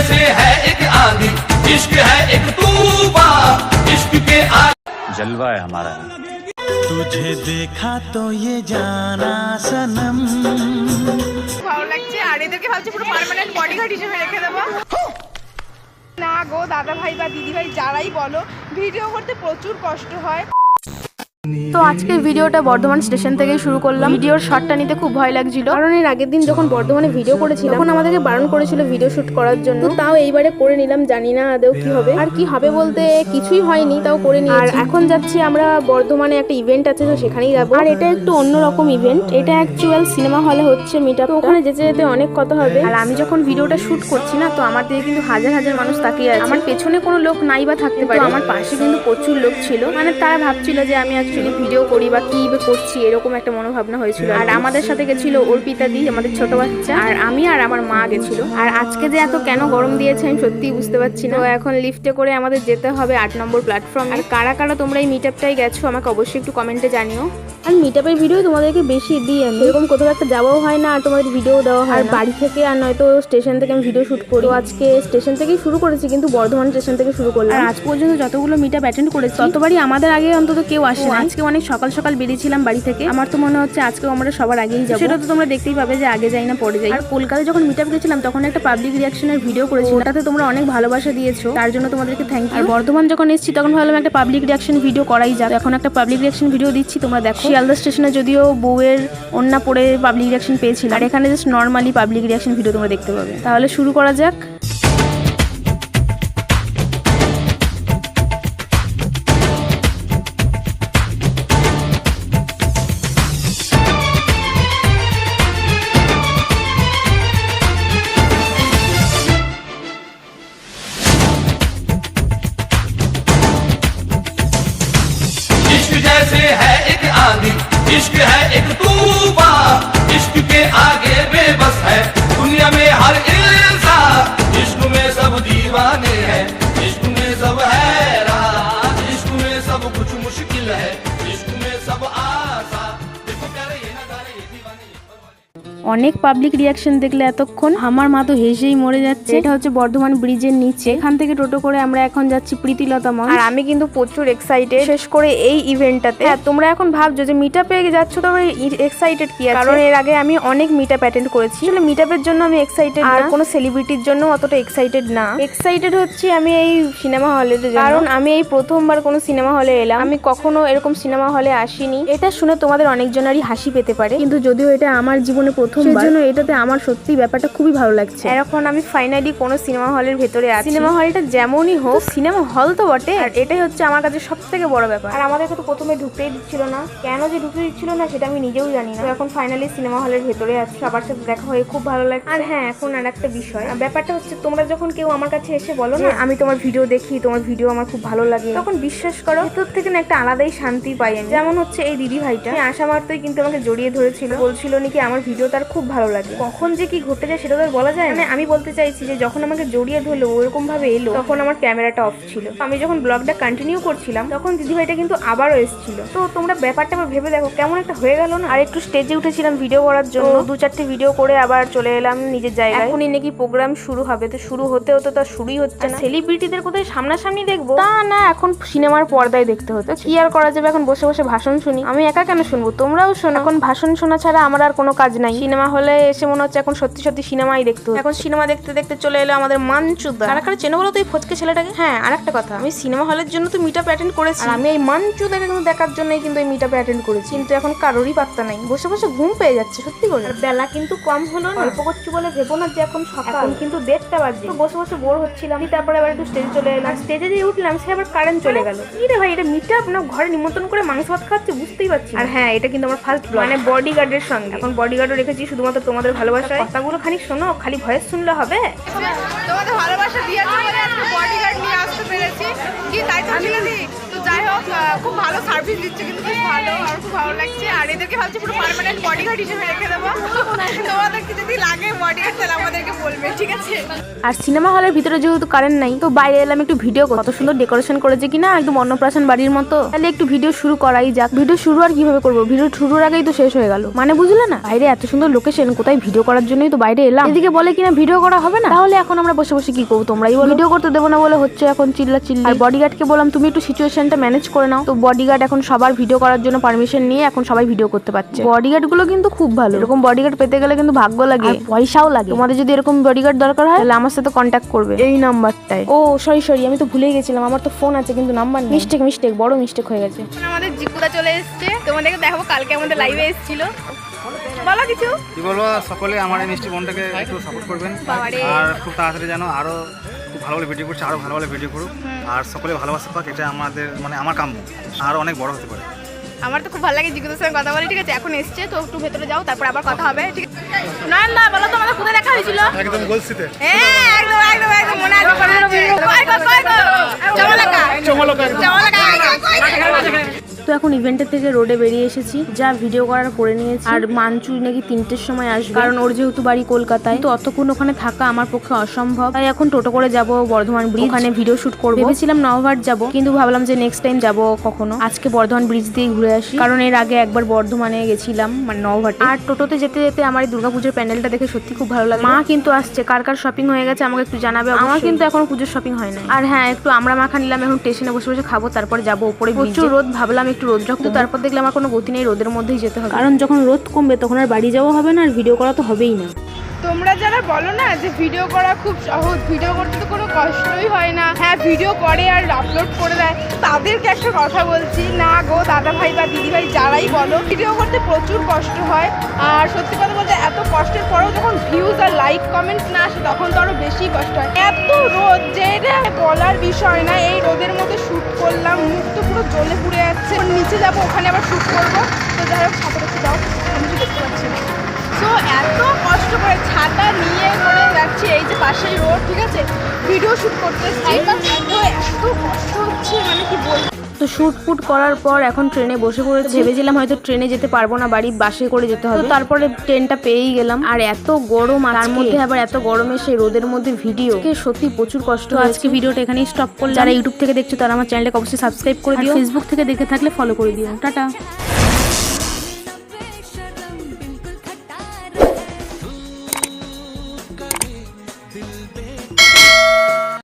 जैसे है एक आंधी इश्क है एक तूफान इश्क के आगे जलवा है हमारा तुझे देखा तो ये जाना सनम ভালো লাগছে আর এদেরকে ভাবছি পুরো পার্মানেন্ট বডিগার্ড হিসেবে রেখে দেবো না গো দাদা ভাই বা দিদি ভাই যারাই বলো ভিডিও করতে প্রচুর কষ্ট হয় তো আজকের ভিডিওটা বর্ধমান স্টেশন থেকেই শুরু করলাম। ভিডিওর শটটা নিতে খুব ভয় লাগছিল। কারণ এর আগের দিন যখন বর্ধমানে ভিডিও করেছিলাম তখন আমাদেরকে বারণ করেছিল ভিডিও শুট করার জন্য। তাও এইবারে করে নিলাম জানি না আদৌ কি হবে। আর কি হবে বলতে কিছুই হয়নি তাও করে নিয়েছি। আর এখন যাচ্ছি আমরা বর্ধমানে একটা ইভেন্ট আছে তো সেখানেই যাব। আর এটা একটু অন্যরকম ইভেন্ট এটা অ্যাকচুয়াল সিনেমা হলে হচ্ছে মিট তো ওখানে যেতে যেতে অনেক কথা হবে। আর আমি যখন ভিডিওটা শুট করছি না তো আমার দিকে কিন্তু হাজার হাজার মানুষ তাকিয়ে আছে। আমার পেছনে কোনো লোক নাই বা থাকতে পারে। আমার পাশে কিন্তু প্রচুর লোক ছিল। মানে তারা ভাবছিল যে আমি অ্যাকচুয়ালি ভিডিও করি বা কি করছি এরকম একটা মনোভাবনা হয়েছিল। আর আমাদের সাথে গেছিল অর্পিতা দি আমাদের ছোট বাচ্চা। আর আমি আর আমার মা গেছিল। আর আজকে যে এত কেন গরম দিয়েছে আমি সত্যি বুঝতে পারছি না। এখন লিফটে করে আমাদের যেতে হবে আট নম্বর প্ল্যাটফর্ম আর কারা কারা তোমরা এই মিট আপটাই গেছো আমাকে অবশ্যই একটু কমেন্টে জানিও। আর মিট আপের ভিডিও তোমাদেরকে বেশি দিই আমি। এরকম কোথাও একটা যাওয়াও হয় না আর তোমাদের ভিডিও দেওয়া হয় আর বাড়ি থেকে আর নয়তো স্টেশন থেকে আমি ভিডিও শুট করি। আজকে স্টেশন থেকেই শুরু করেছি কিন্তু বর্ধমান স্টেশন থেকে শুরু করলাম। আর আজ পর্যন্ত যতগুলো মিট আপ অ্যাটেন্ড করেছি ততবারই আমাদের আগে অন্তত কেউ আসে না আজকে অনেক সকাল সকাল বেরিয়েছিলাম বাড়ি থেকে। আমার তো মনে হচ্ছে আজকে আমরা সবার আগেই যাব। সেটা তো তোমরা দেখতেই পাবে যে আগে যাই না পরে যাই। আর কলকাতায় যখন মিট আপ গেছিলাম তখন একটা পাবলিক রিয়াকশনের ভিডিও করেছি তাতে তোমরা অনেক ভালোবাসা দিয়েছ তার জন্য তোমাদেরকে থ্যাংক ইউ আর বর্ধমান যখন এসেছি তখন ভাবলাম একটা পাবলিক রিয়াকশন ভিডিও করাই যাক। এখন একটা পাবলিক রিয়াকশন ভিডিও দিচ্ছি তোমরা দেখো। শিয়ালদা স্টেশনে যদিও বউয়ের অন্যা পরে পাবলিক রিয়াকশন পেয়েছিলাম। আর এখানে just normally public reaction video তোমরা দেখতে পাবে। তাহলে শুরু করা যাক। इश्क है एक तूफा इश्क के आगे बेबस है। दुनिया में हर इंसान इश्क में सब दीवाने हैं। इश्क में सब हैरान। इश्क में सब कुछ मुश्किल है। इश्क में অনেক পাবলিক রিয়াকশন দেখলে এতক্ষণ আমার মা তো হেসেই মরে যাচ্ছে। এটা হচ্ছে বর্ধমান ব্রিজের নিচে। এখান থেকে টোটো করে আমরা এখন যাচ্ছি প্রীতিলতা মঞ্চ আর আমি কিন্তু প্রচুর এক্সাইটেড শেষ করে এই ইভেন্টটাতে হ্যাঁ তোমরা এখন ভাবছ যে মিট আপে যাচ্ছ তো এক্সাইটেড কি আছে? কারণ এর আগে আমি অনেক মিট আপ অ্যাটেন্ড করেছি। আসলে মিট আপের জন্য আমি এক্সাইটেড আর কোনো সেলিব্রিটির জন্য অতটা এক্সাইটেড না। এক্সাইটেড হচ্ছে আমি এই সিনেমা হলে কারণ আমি এই প্রথমবার কোনো সিনেমা হলে এলাম। আমি কখনো এরকম সিনেমা হলে আসিনি। এটা শুনে তোমাদের অনেকজনেরই হাসি পেতে পারে। কিন্তু যদিও এটা আমার জীবনে প্রথমবার সেজন্য এটাতে আমার সত্যি ব্যাপারটা খুবই ভালো লাগছে। এখন আমি ফাইনালি কোনো সিনেমা হলের ভেতরে আছি। সিনেমা হলটা যেমনই হোক সিনেমা হল তো বটে। আর এটাই হচ্ছে আমার কাছে সব থেকে বড় ব্যাপার। আর আমাদেরকে তো প্রথমে ঢুকতেই দিচ্ছিল না। কেন যে ঢুকতে দিচ্ছিল না সেটা আমি নিজেও জানি না। এখন ফাইনালি সিনেমা হলের ভেতরে আছি। সবার সাথে দেখা হয়ে খুব ভালো লাগছে। আর হ্যাঁ এখন আর একটা বিষয়। আর ব্যাপারটা হচ্ছে তোমরা যখন কেউ আমার কাছে এসে বলো না আমি তোমার ভিডিও দেখি তোমার ভিডিও আমার খুব ভালো লাগে। তখন বিশ্বাস করো ভেতর থেকে না একটা আলাদাই শান্তি পাই আমি। যেমন হচ্ছে এই দিদি ভাইটা আসা মাত্রই কিন্তু আমাকে জড়িয়ে ধরেছিল। বলছিল নাকি আমার ভিডিও তার খুব ভালো লাগে। কখন যে কি ঘটে যায় সেটা তো বলা যায় না। মানে আমি বলতে চাইছি যে যখন আমাকে জড়িয়ে ধরলো ওরকম ভাবে এলো তখন আমার ক্যামেরাটা অফ ছিল। আমি যখন ব্লগটা কন্টিনিউ করছিলাম তখন দিদি ভাইটা কিন্তু আবারও এসেছিল। তো তোমরা ব্যাপারটা আবার ভেবে দেখো কেমন একটা হয়ে গেল না? আর একটু স্টেজে উঠেছিলাম ভিডিও করার জন্য। দু চারটে ভিডিও করে আবার চলে এলাম নিজের জায়গায়। এখনই নাকি প্রোগ্রাম শুরু হবে। তো শুরু হতে হতে তো শুরুই হচ্ছে না। সেলিব্রিটিদের কোথায় সামনাসামনি দেখব? তা না এখন সিনেমার পর্দায় দেখতে হতো। কি আর করা যাবে? এখন বসে বসে ভাষণ শুনি। আমি একা কেন শুনব? তোমরাও শোনো। এখন ভাষণ শোনা ছাড়া আমার আর কোনো কাজ নাই। সিনেমা হলে এসে মনে হচ্ছে এখন সত্যি সত্যি সিনেমাই দেখতে এখন সিনেমা দেখতে দেখতে চলে এলো আমাদের মানচুদা। কারা কারা চেনো বলো তো এই ফচকে ছেলেটাকে? হ্যাঁ আর একটা কথা। আমি সিনেমা হলের জন্য তো মিট আপ অ্যাটেন্ড করেছি আমি এই মানচুদাকে কিন্তু দেখার জন্যই কিন্তু এই মিট আপ অ্যাটেন্ড করেছি। কিন্তু এখন কারোরই পাত্তা নাই। বসে বসে ঘুম পেয়ে যাচ্ছে সত্যি আর বেলা কিন্তু কম হলো না। অল্প করছি বলে ভেবো না যে এখন সকাল। কিন্তু দেড়টা বাজে। তো বসে বসে বোর হচ্ছিলাম। দিয়ে তারপরে আবার একটু স্টেজে চলে এলাম। স্টেজে যে উঠলাম সে আবার কারেন্ট চলে গেল। কি রে ভাই এটা মিট আপ না ঘরে নিমন্ত্রণ করে মাংস ভাত খাচ্ছে বুঝতেই পারছি। আর হ্যাঁ এটা কিন্তু আমার ফার্স্ট মানে বডিগার্ডের সঙ্গে। এখন বডিগার্ডও রেখেছি শুধুমাত্র তোমাদের ভালোবাসায়? কথাগুলো খালি শোনো খালি ভয়েস শুনলে হবে? তোমাদের ভালোবাসা দিয়েছি বলে আজকে বডিগার্ড নিয়ে আসতে পেরেছি। কি তাই তো তো যাই হোক খুব ভালো সার্ভিস দিচ্ছে কিন্তু বেশ ভালো আর খুব ভালো লাগছে। আর এদেরকে ভাবছি পুরো পার্মানেন্ট বডিগার্ড হিসেবে রেখে দেবো। তোমাদেরকে যদি লাগে বডিগার্ড তাহলে আমাদেরকে বলবে ঠিক আছে? আর সিনেমা হলের ভিতরে যেহেতু কারেন্ট নাই তো বাইরে এলাম একটু ভিডিও কত সুন্দর ডেকোরেশন করেছে কিনা একদম অন্নপ্রাশন বাড়ির মতো। তাহলে একটু ভিডিও শুরু করাই যাক। ভিডিও শুরু আর কীভাবে করব? ভিডিও শুরুর আগেই তো শেষ হয়ে গেল। মানে বুঝলে না? বাইরে এত সুন্দর লোকেশন কোথায় ভিডিও করার জন্যই তো বাইরে এলাম। এদিকে বলে কিনা ভিডিও করা হবে না? তাহলে এখন আমরা বসে বসে কি করব? তোমরা ভিডিও করতে দেবো না বলে হচ্ছে এখন চিল্লা চিল্লি আর বডিগার্ডকে বললাম তুমি একটু সিচুয়েশনটা ম্যানেজ করে নাও। তো বডিগার্ড এখন সবার ভিডিও করার জন্য পারমিশন নিয়ে এখন সবাই ভিডিও করতে পারছে। বডিগার্ডগুলো কিন্তু খুব ভালো। এরকম বডিগার্ড পেতে গেলে কিন্তু ভাগ্য লাগে। আর পয়সাও লাগে। তোমাদের যদি এরকম বডিগার্ড দরকার হয় তাহলে আমার সাথে কন্ট্যাক্ট করবে। এই নাম্বারটায়। ও সরি সরি আমি তো ভুলেই গেছিলাম। আমার তো ফোন আছে কিন্তু নাম্বার মিস্টেক মিস্টেক বড় মিস্টেক হয়ে গেছে। আমাদের জিকুরা চলে এসেছে। তোমাদেরকে দেখাবো কালকে আমাদের লাইভে এসেছিল। বলো কিছু? কি বলব সকলে আমার এই মিষ্টি বোনটাকে একটু সাপোর্ট করবেন। আর খুব তাড়াতাড়ি যেন আরও খুব ভালো ভালো ভিডিও করছে আরও ভালো ভালো ভিডিও করুক। আর সকলে ভালোবাসা পাক এটা আমাদের মানে আমার কাম্য। আরও অনেক বড় হতে পারে। আমার তো খুব ভালো লাগে জিকুদার সঙ্গে কথা বলি। ঠিক আছে এখন এসছে তো একটু ভেতরে যাও তারপর আবার কথা হবে। ঠিক আছে। নয়ন দা বলো তো আমাদের কোথায় দেখা হয়েছিল? একদম গলসিতে। হ্যাঁ একদম একদম একদম মনে আছে কয় কয় গো চমলাকা। চমলাকা চমলাকা তো এখন ইভেন্টের থেকে রোডে বেরিয়ে এসেছি। যা ভিডিও করার করে নিয়েছি। আর মানচুই নাকি তিনটের সময় আসবে। কারণ ওর যেহেতু বাড়ি কলকাতায় তো অতক্ষণ ওখানে থাকা আমার পক্ষে অসম্ভব। তাই এখন টোটো করে যাব বর্ধমান ব্রিজ ওখানে ভিডিও শুট করব। ভেবেছিলাম নভাট যাব কিন্তু ভাবলাম যে নেক্সট টাইম যাব কখনো। আজকে বর্ধমান ব্রিজ দিয়ে ঘুরে আসি। কারণ এর আগে একবার বর্ধমানে গেছিলাম মানে নভাটে আর টোটোতে যেতে যেতে আমার এই দুর্গাপুজোর প্যান্ডেলটা দেখে সত্যি খুব ভালো লাগে মা কিন্তু আসছে। কার কার শপিং হয়ে গেছে আমাকে একটু জানাবে আমার কিন্তু এখন পুজোর শপিং হয় না আর হ্যাঁ একটু আমরা মাখা নিলাম এখন স্টেশনে বসে বসে খাব তারপরে যাব উপরে প্রচুর রোদ ভাবলাম একটু রোদ রাখতো তারপর দেখলাম আমার কোনো গতি নেই রোদের মধ্যেই যেতে হবে। কারণ যখন রোদ কমবে তখন আর বাড়ি যাওয়া হবে না আর ভিডিও করা তো হবেই না। তোমরা যারা বলো না যে ভিডিও করা খুব সহজ ভিডিও করতে তো কোনো কষ্টই হয় না। হ্যাঁ ভিডিও করে আর আপলোড করে দেয়। তাদেরকে একটা কথা বলছি না গো দাদা ভাই বা দিদি ভাই যারাই বলো ভিডিও করতে প্রচুর কষ্ট হয়। আর সত্যি কথা বলতে এত কষ্টের পরেও যখন ভিউজ আর লাইক কমেন্টস না আসে তখন তো আরও বেশি কষ্ট হয়। এত রোদ যে এটা বলার বিষয় না এই রোদের মধ্যে শ্যুট জ্বলে পুড়ে যাচ্ছে। নিচে যাব, ওখানে আবার শ্যুট করব। তো যাই হোক, সাথে যাও, আমি দেখতে পাচ্ছি না। তো এত কষ্ট করে ছাতা নিয়ে করে যাচ্ছি এই যে পাশেই রোড ঠিক আছে? ভিডিও শুট করতে এত তো শ্যুট ফুট করার পর এখন ট্রেনে বসে পড়ে ভেবেছিলাম হয়তো ট্রেনে যেতে পারব না বাড়ি বাসে করে যেতে হবে। তারপরে ট্রেনটা পেয়েই গেলাম। আর এত গরম আর তার মধ্যে আবার এত গরমে সেই রোদের মধ্যে ভিডিও সত্যি প্রচুর কষ্ট। আজকে ভিডিওটা এখানেই স্টপ করলাম। যারা ইউটিউব থেকে দেখছ তারা আমার চ্যানেলটাকে অবশ্যই সাবস্ক্রাইব করে দিও। ফেসবুক থেকে দেখে থাকলে ফলো করে দিও। টাটা।